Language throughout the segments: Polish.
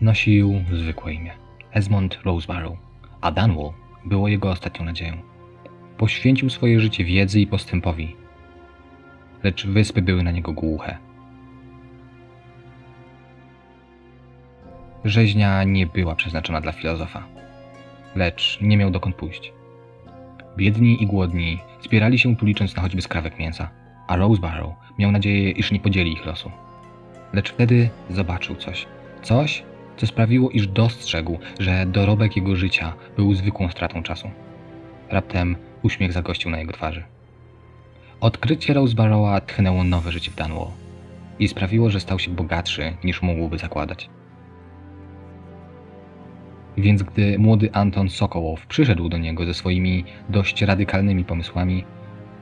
Nosił zwykłe imię Esmond Rosebarrow, a Dunwall było jego ostatnią nadzieją. Poświęcił swoje życie wiedzy i postępowi, lecz wyspy były na niego głuche. Rzeźnia nie była przeznaczona dla filozofa, lecz nie miał dokąd pójść. Biedni i głodni zbierali się tu licząc na choćby skrawek mięsa, a Rosebarrow miał nadzieję, iż nie podzieli ich losu. Lecz wtedy zobaczył coś. Coś, co sprawiło, iż dostrzegł, że dorobek jego życia był zwykłą stratą czasu. Raptem uśmiech zagościł na jego twarzy. Odkrycie Rosebarrowa tchnęło nowe życie w Dunwall i sprawiło, że stał się bogatszy niż mógłby zakładać. Więc gdy młody Anton Sokołow przyszedł do niego ze swoimi dość radykalnymi pomysłami,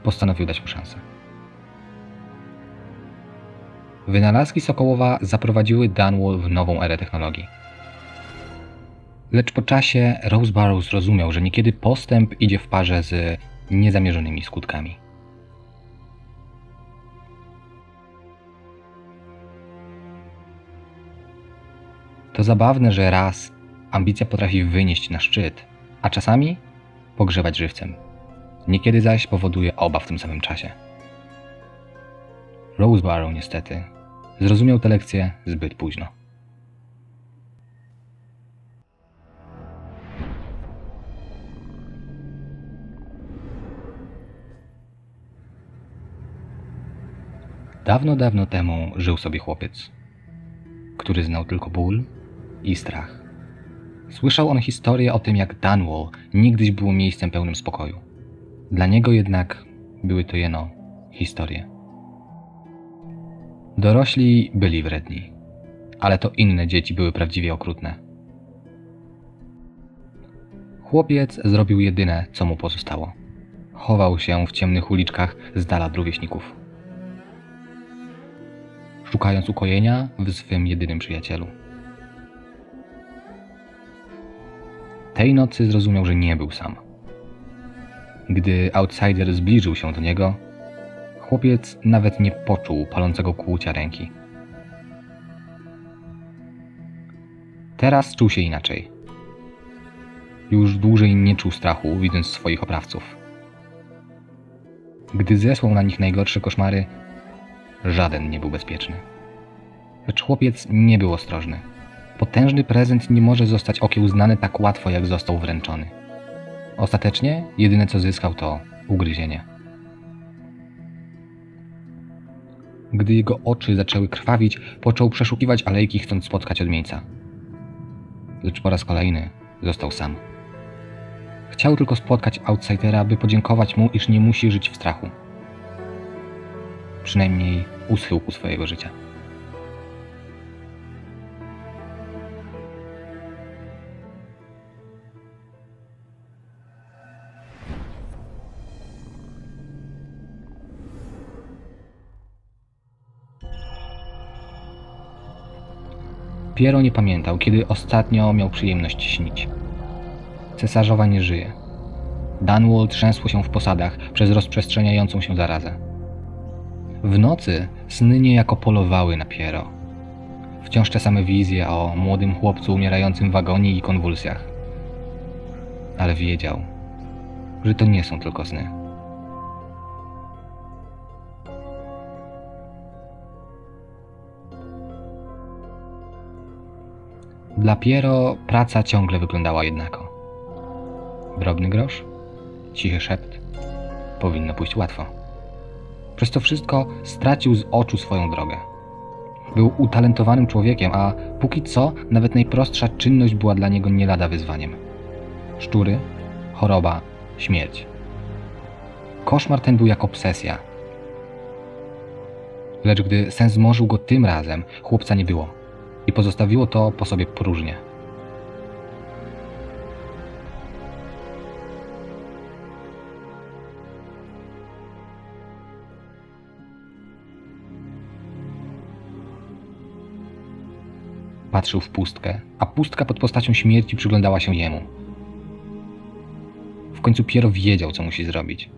postanowił dać mu szansę. Wynalazki Sokołowa zaprowadziły Dunwall w nową erę technologii. Lecz po czasie Rosebarrow zrozumiał, że niekiedy postęp idzie w parze z niezamierzonymi skutkami. To zabawne, że raz ambicja potrafi wynieść na szczyt, a czasami pogrzebać żywcem. Niekiedy zaś powoduje oba w tym samym czasie. Rosebarrow niestety zrozumiał tę lekcję zbyt późno. Dawno, dawno temu żył sobie chłopiec, który znał tylko ból i strach. Słyszał on historię o tym, jak Dunwall niegdyś było miejscem pełnym spokoju. Dla niego jednak były to jeno historie. Dorośli byli wredni, ale to inne dzieci były prawdziwie okrutne. Chłopiec zrobił jedyne, co mu pozostało. Chował się w ciemnych uliczkach z dala od rówieśników, szukając ukojenia w swym jedynym przyjacielu. Tej nocy zrozumiał, że nie był sam. Gdy outsider zbliżył się do niego, chłopiec nawet nie poczuł palącego kłucia ręki. Teraz czuł się inaczej. Już dłużej nie czuł strachu, widząc swoich oprawców. Gdy zesłał na nich najgorsze koszmary, żaden nie był bezpieczny. Lecz chłopiec nie był ostrożny. Potężny prezent nie może zostać okiełznany tak łatwo, jak został wręczony. Ostatecznie jedyne co zyskał to ugryzienie. Gdy jego oczy zaczęły krwawić, począł przeszukiwać alejki, chcąc spotkać odmieńca. Lecz po raz kolejny został sam. Chciał tylko spotkać outsidera, by podziękować mu, iż nie musi żyć w strachu. Przynajmniej u schyłku swojego życia. Piero nie pamiętał, kiedy ostatnio miał przyjemność śnić. Cesarzowa nie żyje. Dunwall trzęsło się w posadach przez rozprzestrzeniającą się zarazę. W nocy sny niejako polowały na Piero. Wciąż te same wizje o młodym chłopcu umierającym w agonii i konwulsjach. Ale wiedział, że to nie są tylko sny. Dla Piero praca ciągle wyglądała jednako. Drobny grosz, cichy szept. Powinno pójść łatwo. Przez to wszystko stracił z oczu swoją drogę. Był utalentowanym człowiekiem, a póki co nawet najprostsza czynność była dla niego nie lada wyzwaniem. Szczury, choroba, śmierć. Koszmar ten był jak obsesja. Lecz gdy sen zmorzył go tym razem, chłopca nie było i pozostawiło to po sobie próżnię. Patrzył w pustkę, a pustka pod postacią śmierci przyglądała się jemu. W końcu Piero wiedział, co musi zrobić.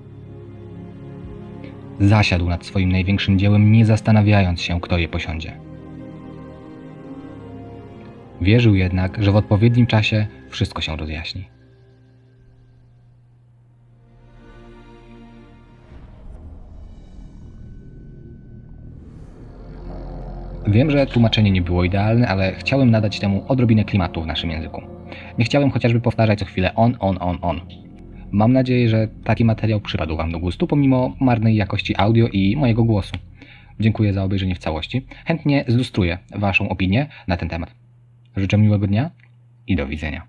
Zasiadł nad swoim największym dziełem, nie zastanawiając się, kto je posiądzie. Wierzył jednak, że w odpowiednim czasie wszystko się rozjaśni. Wiem, że tłumaczenie nie było idealne, ale chciałem nadać temu odrobinę klimatu w naszym języku. Nie chciałem chociażby powtarzać co chwilę on, on, on, on. Mam nadzieję, że taki materiał przypadł Wam do gustu, pomimo marnej jakości audio i mojego głosu. Dziękuję za obejrzenie w całości. Chętnie zlustruję Waszą opinię na ten temat. Życzę miłego dnia i do widzenia.